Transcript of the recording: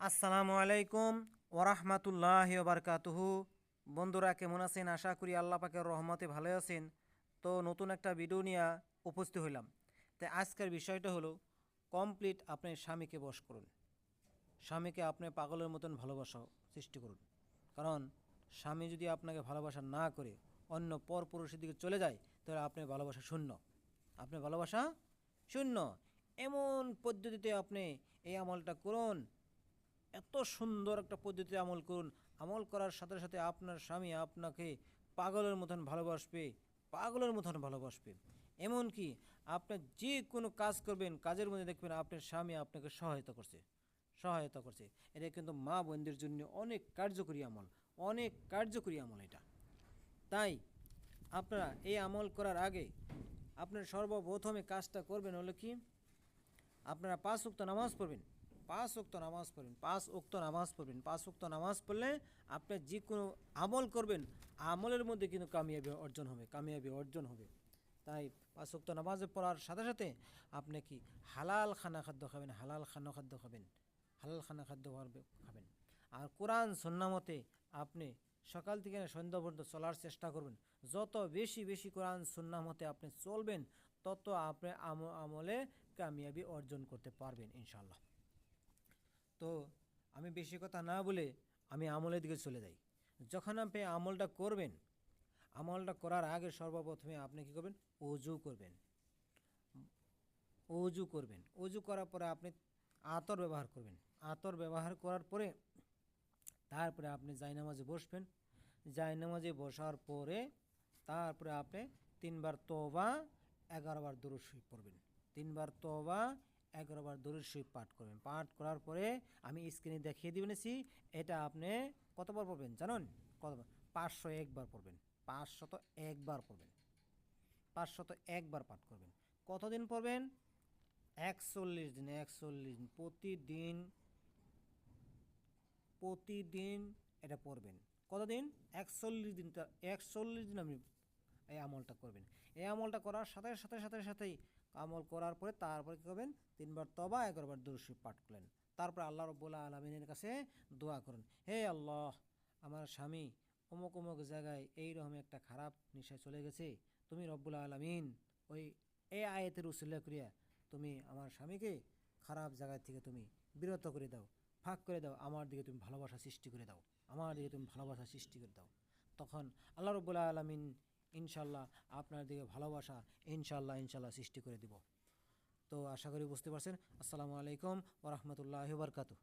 আসসালামু আলাইকুম ওরহমাতুল্লাহ বারকাতুহু। বন্ধুরা, কেমন আছেন? আশা করি আল্লাহ পাকের রহমতে ভালো আছেন। তো নতুন একটা ভিডিও নিয়ে উপস্থিত হইলাম। তাই আজকের বিষয়টা হলো, কমপ্লিট আপনি স্বামীকে বশ করুন। স্বামীকে আপনি পাগলের মতন ভালোবাসা সৃষ্টি করুন। কারণ, স্বামী যদি আপনাকে ভালোবাসা না করে, অন্য পর পুরুষের দিকে চলে যায়, তাহলে আপনি ভালোবাসা শূন্য। আপনি ভালোবাসা শূন্য। এমন পদ্ধতিতে আপনি এই আমলটা করুন এত সুন্দর একটা পদ্ধতিতে আমল করুন। আমল করার সাথে সাথে আপনার স্বামী আপনাকে পাগলের মতন ভালোবাসবে, পাগলের মতন ভালোবাসবে। এমনকি আপনি যে কোনো কাজ করবেন, কাজের মধ্যে দেখবেন আপনার স্বামী আপনাকে সহায়তা করছে সহায়তা করছে। এটা কিন্তু মা বোনদের জন্য অনেক কার্যকরী আমল, অনেক কার্যকরী আমল এটা। তাই আপনারা এই আমল করার আগে আপনার সর্বপ্রথমে কাজটা করবেন হলো কি? আপনারা পাঁচ উক্ত নামাজ পড়বেন। পাঁচ উক্ত নামাজ পড়বেন, পাঁচ উক্ত নামাজ পড়বেন, পাঁচ উক্ত নামাজ পড়লে আপনি যে কোনো আমল করবেন, আমলের মধ্যে কিন্তু কামিয়াবি অর্জন হবে, কামিয়াবি অর্জন হবে। তাই পাঁচ উক্ত নামাজে পড়ার সাথে সাথে আপনি কি হালাল খানা খাদ্য খাবেন? হালাল খানা খাদ্য খাবেন, হালাল খানা খাদ্য খাবেন। আর কোরআন সন্নামতে আপনি সকাল থেকে সন্ধ্যা পর্যন্ত চলার চেষ্টা করবেন। যত বেশি বেশি কোরআন সুন্নাহ মতে আপনি চলবেন, তত আপনি আম- আমলে কামিয়াবি অর্জন করতে পারবেন ইনশাল্লাহ তো আমি বেশি কথা না বলে আমি আমলের দিকে চলে যাই। যখন আপনি আমলটা করবেন, আমলটা করার আগে সর্বপ্রথমে আপনি কী করবেন? অজু করবেন। অজু করবেন। অজু করার পরে আপনি আতর ব্যবহার করবেন। আতর ব্যবহার করার পরে তারপরে আপনি জায়নামাজে বসবেন। জায়নামাজে বসার পরে তারপরে আপনি তিনবার তোবা এগারোবার দরুদ পড়বেন। তিনবার তোবা এগারোবার দরুদ শরীফ পাঠ করবেন। পাঠ করার পরে আমি স্ক্রিনে দেখিয়ে দিবেছি এটা আপনি কতবার পড়বেন জানেন? কত পাঁচশো একবার পড়বেন। পাঁচশত একবার পড়বেন। পাঁচশত একবার পাঠ করবেন। কতদিন পড়বেন? একচল্লিশ দিন একচল্লিশ দিন। প্রতিদিন প্রতিদিন এটা পড়বেন। কতদিন? একচল্লিশ দিন একচল্লিশ দিন আপনি এই আমলটা করবেন। এই আমলটা করার সাথে সাথে সাথে, সাথেই আমল করার পরে তারপরে কী করবেন? তিনবার তবা এগারোবার দুরুশি পাঠ করলেন। তারপর আল্লাহ রব্বুল্লাহ আলমিনের কাছে দোয়া করুন। হে আল্লাহ, আমার স্বামী অমুক অমুক জায়গায় এইরকম একটা খারাপ নেশায় চলে গেছে। তুমি রব্বুল্লাহ আলমিন ওই এই আয়াতের উসিল্লা করিয়া তুমি আমার স্বামীকে খারাপ জায়গা থেকে তুমি বিরত করে দাও, ফাঁক করে দাও, আমার দিকে তুমি ভালোবাসা সৃষ্টি করে দাও, আমার দিকে তুমি ভালোবাসা সৃষ্টি করে দাও। তখন আল্লাহ রব্বুল্লাহ আলমিন ইনশাল্লাহ আপনার দিকে ভালোবাসা ইনশাল্লাহ ইনশাল্লাহ সৃষ্টি করে দিব। তো আশা করি বুঝতে পারছেন। আসসালামু আলাইকুম ওরহমতুল্লাহ বারকাতু